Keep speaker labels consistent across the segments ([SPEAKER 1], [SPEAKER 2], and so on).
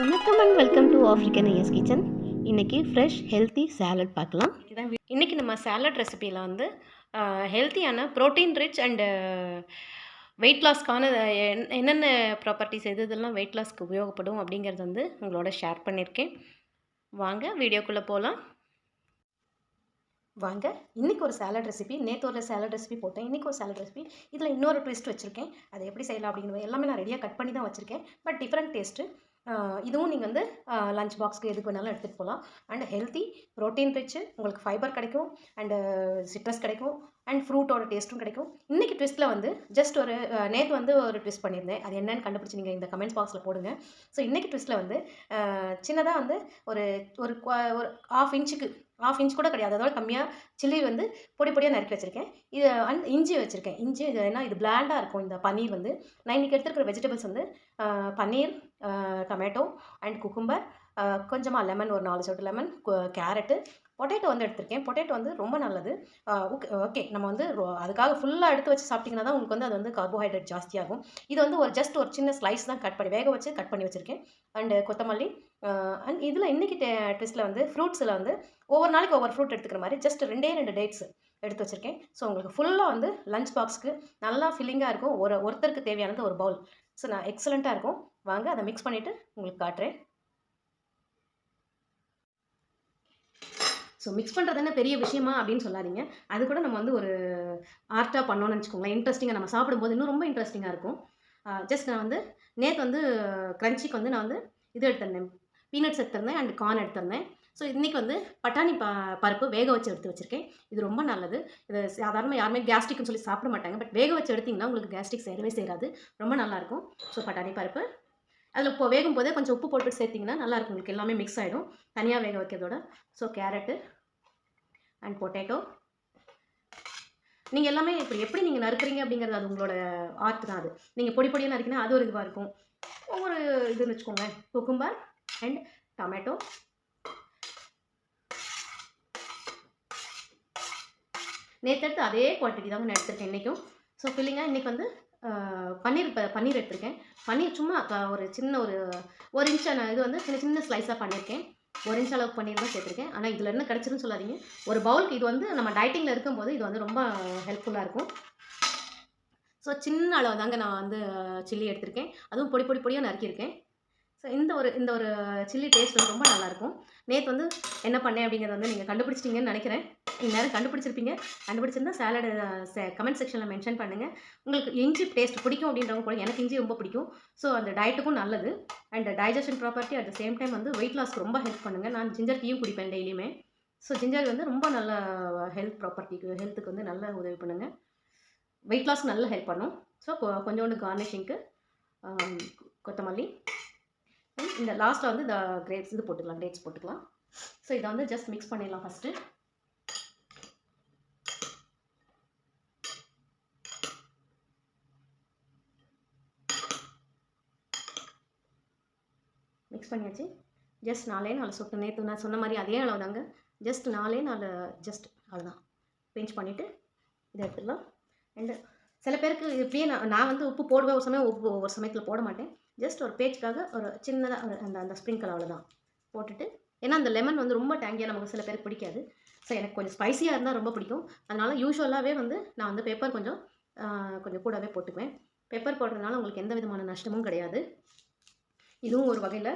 [SPEAKER 1] வணக்கம் and welcome to African IS kitchen இன்றைக்கி fresh healthy salad பார்க்கலாம். இதான் இன்றைக்கி நம்ம சாலட் ரெசிப்பியில் வந்து ஹெல்த்தியான ப்ரோட்டீன் ரிச் அண்டு வெயிட் லாஸ்க்கான என்னென்ன ப்ராப்பர்ட்டிஸ் எது இதெல்லாம் வெயிட் லாஸ்க்கு உபயோகப்படும் அப்படிங்கிறது வந்து உங்களோட ஷேர் பண்ணியிருக்கேன். வாங்க வீடியோக்குள்ளே போகலாம் வாங்க இன்றைக்கி ஒரு சாலட் ரெசிபி நேற்று ஒரு சாலட் ரெசிபி போட்டேன் இன்றைக்கி ஒரு சாலட் ரெசிபி இதில் இன்னொரு ட்விஸ்ட் வச்சுருக்கேன். அதை எப்படி செய்யலாம் அப்படிங்கிறது எல்லாமே நான் ரெடியாக கட் பண்ணி தான் வச்சுருக்கேன். பட் டிஃப்ரெண்ட் டேஸ்ட்டு இதுவும் நீங்கள் வந்து லஞ்ச் பாக்ஸ்க்கு எதுக்கு வேணாலும் எடுத்துகிட்டு போகலாம் அண்ட் ஹெல்த்தி ப்ரோட்டீன் ரிச்சு உங்களுக்கு ஃபைபர் கிடைக்கும். அண்டு சிட்ரஸ் கிடைக்கும். அண்ட் ஃப்ரூட்டோட டேஸ்ட்டும் கிடைக்கும். இன்றைக்கி ட்விஸ்ட்டில் வந்து ஜஸ்ட் ஒரு நேற்று வந்து ஒரு ட்விஸ்ட் பண்ணியிருந்தேன். அது என்னென்னு கண்டுபிடிச்சி நீங்கள் இந்த கமெண்ட்ஸ் பாக்ஸில் போடுங்க. ஸோ இன்றைக்கி ட்விஸ்ட்டில் வந்து சின்னதாக வந்து ஒரு ஒரு ஒரு ஹாஃப் இன்ச்சுக்கு ஆஃப் இன்ச் கூட கிடையாது. அதோட கம்மியாக சில்லி வந்து பொடி பொடியாக நறுக்கி வச்சுருக்கேன். இது அண்ட் இஞ்சி வச்சுருக்கேன். இஞ்சி இது ஏன்னா இது பிளாண்டாக இருக்கும் இந்த பன்னீர் வந்து. நான் இன்றைக்கி எடுத்துருக்கிற வெஜிடபிள்ஸ் வந்து பன்னீர் டொமேட்டோ அண்ட் குக்கும்பர் கொஞ்சமாக லெமன் ஒரு நாலு சொட்டு லெமன் கேரட்டு பொட்டேட்டோ வந்து எடுத்திருக்கேன். பொட்டேட்டோ வந்து ரொம்ப நல்லது. ஓகே ஓகே நம்ம வந்து அதுக்காக ஃபுல்லாக எடுத்து வச்சு சாப்பிட்டிங்கன்னா தான் உங்களுக்கு வந்து அது வந்து கார்போஹைட்ரேட் ஜாஸ்தியாகும். இது வந்து ஒரு ஜஸ்ட் ஒரு சின்ன ஸ்லைஸ் தான் கட் பண்ணி வேக வச்சு கட் பண்ணி வச்சுருக்கேன். அண்டு கொத்தமல்லி அண்ட் இதில் இன்றைக்கி டெஸ்ட்டில் வந்து ஃப்ரூட்ஸில் வந்து ஒவ்வொரு நாளைக்கு ஒவ்வொரு ஃப்ரூட் எடுத்துக்கிற மாதிரி ஜஸ்ட் ரெண்டே ரெண்டு டேட்ஸ் எடுத்து வச்சுருக்கேன். ஸோ உங்களுக்கு ஃபுல்லாக வந்து லஞ்ச் பாக்ஸ்க்கு நல்லா ஃபில்லிங்காக இருக்கும். ஒரு ஒருத்தருக்கு தேவையானது ஒரு பவுல் ஸோ நான் எக்ஸலண்ட்டாக இருக்கும். வாங்க அதை மிக்ஸ் பண்ணிவிட்டு உங்களுக்கு காட்டுறேன். ஸோ மிக்ஸ் பண்ணுறது என்ன பெரிய விஷயமா அப்படின்னு சொல்லாதீங்க. அது கூட நம்ம வந்து ஒரு ஆர்ட்டாக பண்ணோம்னு வச்சுக்கோங்களேன். இன்ட்ரெஸ்டிங்காக நம்ம சாப்பிடும்போது இன்னும் ரொம்ப இன்ட்ரெஸ்டிங்காக இருக்கும். ஜஸ்ட் நான் வந்து நேற்று வந்து க்ரன்ச்சிக்கு வந்து நான் வந்து இது எடுத்திருந்தேன். பீனட்ஸ் எடுத்திருந்தேன் அண்ட் கார்ன் எடுத்திருந்தேன். ஸோ இன்றைக்கி வந்து பட்டாணி ப பருப்பு வேக வச்சு எடுத்து வச்சுருக்கேன். இது ரொம்ப நல்லது. இது சாதாரணமாக யாருமே கேஸ்ட்ரிக்னு சொல்லி சாப்பிட மாட்டாங்க. பட் வேக வச்சு எடுத்திங்கன்னா உங்களுக்கு கேஸ்ட்ரிக் சேரவே சேராது ரொம்ப நல்லாயிருக்கும் ஸோ பட்டாணி பருப்பு. அதில் இப்போ வேகும் போதே கொஞ்சம் உப்பு போட்டு சேர்த்திங்கன்னா நல்லாயிருக்கும் உங்களுக்கு எல்லாமே மிக்ஸ் ஆகிடும் தனியாக வேக வைக்கிறதோட. ஸோ கேரட்டு அண்ட் பொட்டேட்டோ நீங்கள் எல்லாமே இப்போ எப்படி நீங்கள் நறுக்கிறீங்க அப்படிங்கிறது அது உங்களோட ஆர்ட் தான் அது. நீங்கள் பொடி பொடியாக நறுக்கினா அது ஒரு இதுவாக இருக்கும். ஒவ்வொரு இதுன்னு வச்சுக்கோங்க குக்கும்பர் அண்ட் டொமேட்டோ நேற்று எடுத்து அதே குவான்டிட்டி தான் நான் எடுத்திருக்கேன் இன்றைக்கும் ஸோ ஃபில்லிங்காக இன்றைக்கி வந்து பன்னீர் இப்போ பன்னீர் எடுத்திருக்கேன். பன்னீர் சும்மா ஒரு சின்ன ஒரு ஒரு இன்ச் நான் இது வந்து சின்ன சின்ன ஸ்லைஸாக பண்ணியிருக்கேன். ஒரு இன்ச் அளவுக்கு பன்னீர் தான் சேர்த்துருக்கேன். ஆனால் இதில் என்ன கிடச்சிருன்னு சொல்லாதீங்க. ஒரு பவுலுக்கு இது வந்து நம்ம டயட்டிங்கில் இருக்கும்போது இது வந்து ரொம்ப ஹெல்ப்ஃபுல்லாக இருக்கும். ஸோ சின்ன அளவு தாங்க நான் வந்து சில்லி எடுத்திருக்கேன். அதுவும் பொடி பொடி பொடியாக நறுக்கியிருக்கேன். ஸோ இந்த ஒரு இந்த ஒரு சில்லி டேஸ்ட் வந்து ரொம்ப நல்லாயிருக்கும். நேற்று வந்து என்ன பண்ணேன் அப்படிங்கிறத வந்து நீங்கள் கண்டுபிடிச்சிட்டிங்கன்னு நினைக்கிறேன். நேரம் கண்டுபிடிச்சிருப்பீங்க. கண்டுபிடிச்சிருந்தா சேலடு கமெண்ட் செக்ஷனில் மென்ஷன் பண்ணுங்கள் உங்களுக்கு இஞ்சி டேஸ்ட் பிடிக்கும் அப்படின்றவங்க கூட எனக்கு இஞ்சி ரொம்ப பிடிக்கும். ஸோ அந்த டயட்டுக்கும் நல்லது. And digestion property at the same time வந்து வெயிட் லாஸ்க்கு ரொம்ப ஹெல்ப் பண்ணுங்கள் நான் ஜிஞ்சர் டீயும் குடிப்பேன் டெய்லியுமே. ஸோ ஜிஞ்சர் வந்து ரொம்ப நல்ல ஹெல்த் ப்ராப்பர்ட்டிக்கு ஹெல்த்துக்கு வந்து நல்ல உதவி பண்ணுங்கள் வெயிட் லாஸ்க்கு நல்லா ஹெல்ப் பண்ணும். ஸோ கொஞ்சோண்டு கார்னிஷிங்க்கு கொத்தமல்லி. இந்த லாஸ்ட்டில் வந்து இந்த கிரேப்ஸ் இது போட்டுக்கலாம் டேட்ஸ் போட்டுக்கலாம். ஸோ இதை வந்து ஜஸ்ட் மிக்ஸ் பண்ணிடலாம் ஃபஸ்ட்டு மிக்ஸ் பண்ணியாச்சு. ஜஸ்ட் நாலே நாலு சொட்டு நேற்று நான் சொன்ன மாதிரி அதே அளவு தாங்க. ஜஸ்ட் நாலே நாலு ஜஸ்ட் அதுதான் பெஞ்ச் பண்ணிவிட்டு இதை எடுத்துடலாம். அண்டு சில பேருக்கு இப்படியே நான் நான் வந்து உப்பு போடுவேன் ஒரு சமயம் உப்பு ஒரு சமயத்தில் போட மாட்டேன். ஜஸ்ட் ஒரு பேச்சுக்காக ஒரு சின்னதாக ஒரு அந்த அந்த ஸ்ப்ரிங்கிள் அவ்வளோதான் போட்டுட்டு. ஏன்னா அந்த லெமன் வந்து ரொம்ப டேங்கியாக நமக்கு சில பேருக்கு பிடிக்காது. ஸோ எனக்கு கொஞ்சம் ஸ்பைசியாக இருந்தால் ரொம்ப பிடிக்கும். அதனால் யூஸ்வலாகவே வந்து நான் வந்து பெப்பர் கொஞ்சம் கொஞ்சம் கூடவே போட்டுக்குவேன். பெப்பர் போடுறதுனால உங்களுக்கு எந்த விதமான நஷ்டமும் கிடையாது. இதுவும் ஒரு வகையில்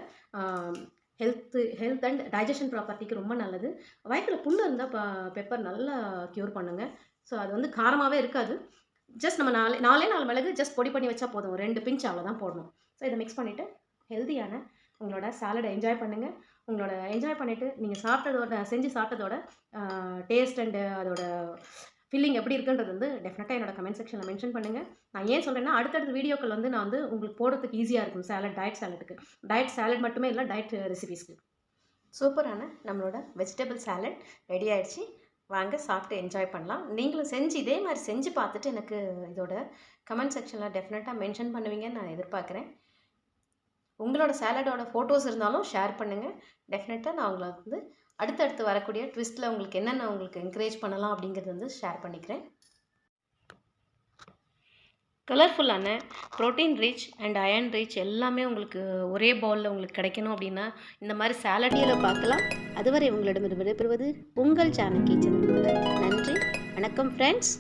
[SPEAKER 1] ஹெல்த்து ஹெல்த் அண்ட் டைஜஷன் ப்ராப்பர்ட்டிக்கு ரொம்ப நல்லது. வயிற்றில் புண்ணு இருந்தால் பெப்பர் நல்லா க்யூர் பண்ணுங்கள் ஸோ அது வந்து காரமாகவே இருக்காது. ஜஸ்ட் நம்ம நாலே நாலே நாலு மிளகு ஜஸ்ட் பொடி பண்ணி வச்சா போதும். ரெண்டு பிஞ்ச் அவ்வளோதான் போடணும். ஸோ இதை மிக்ஸ் பண்ணிவிட்டு ஹெல்த்தியான உங்களோட சாலடை என்ஜாய் பண்ணுங்கள் உங்களோட என்ஜாய் பண்ணிவிட்டு நீங்கள் சாப்பிட்டதோட செஞ்சு சாப்பிட்டதோட டேஸ்ட் அண்டு அதோட ஃபில்லிங் எப்படி இருக்குன்றது வந்து டெஃபினட்டாக என்னோட கமெண்ட் செக்ஷனில் மென்ஷன் பண்ணுங்கள் நான் ஏன் சொல்கிறேன்னா அடுத்தடுத்த வீடியோக்கள் வந்து நான் வந்து உங்களுக்கு போடுறதுக்கு ஈஸியாக இருக்கும் சேலட் டயட் சேலட்டுக்கு டயட் சாலட் மட்டுமே இல்லை டயட் ரெசிபீஸ்க்கு சூப்பரான நம்மளோட வெஜிடபிள் சாலட் ரெடி ஆகிடுச்சு வாங்க சாப்பிட்டு என்ஜாய் பண்ணலாம். நீங்களும் செஞ்சு இதே மாதிரி செஞ்சு பார்த்துட்டு எனக்கு இதோட கமெண்ட் செக்ஷனில் டெஃபினட்டாக மென்ஷன் பண்ணுவீங்கன்னு நான் எதிர்பார்க்குறேன். உங்களோட சேலடோட ஃபோட்டோஸ் இருந்தாலும் ஷேர் பண்ணுங்கள் டெஃபினட்டாக நான் உங்களை வந்து அடுத்தடுத்து வரக்கூடிய ட்விஸ்ட்டில் உங்களுக்கு என்னென்ன உங்களுக்கு என்கரேஜ் பண்ணலாம் அப்படிங்கிறது வந்து ஷேர் பண்ணிக்கிறேன். கலர்ஃபுல்லான protein rich and iron rich எல்லாமே உங்களுக்கு ஒரே பவுலில் உங்களுக்கு கிடைக்கணும் அப்படின்னா இந்த மாதிரி சாலடியில் பார்க்கலாம். அதுவரை உங்களிடமிருந்து விடைபெறுவது உங்கள் சேனல் கிச்சன் நன்றி வணக்கம் ஃப்ரெண்ட்ஸ்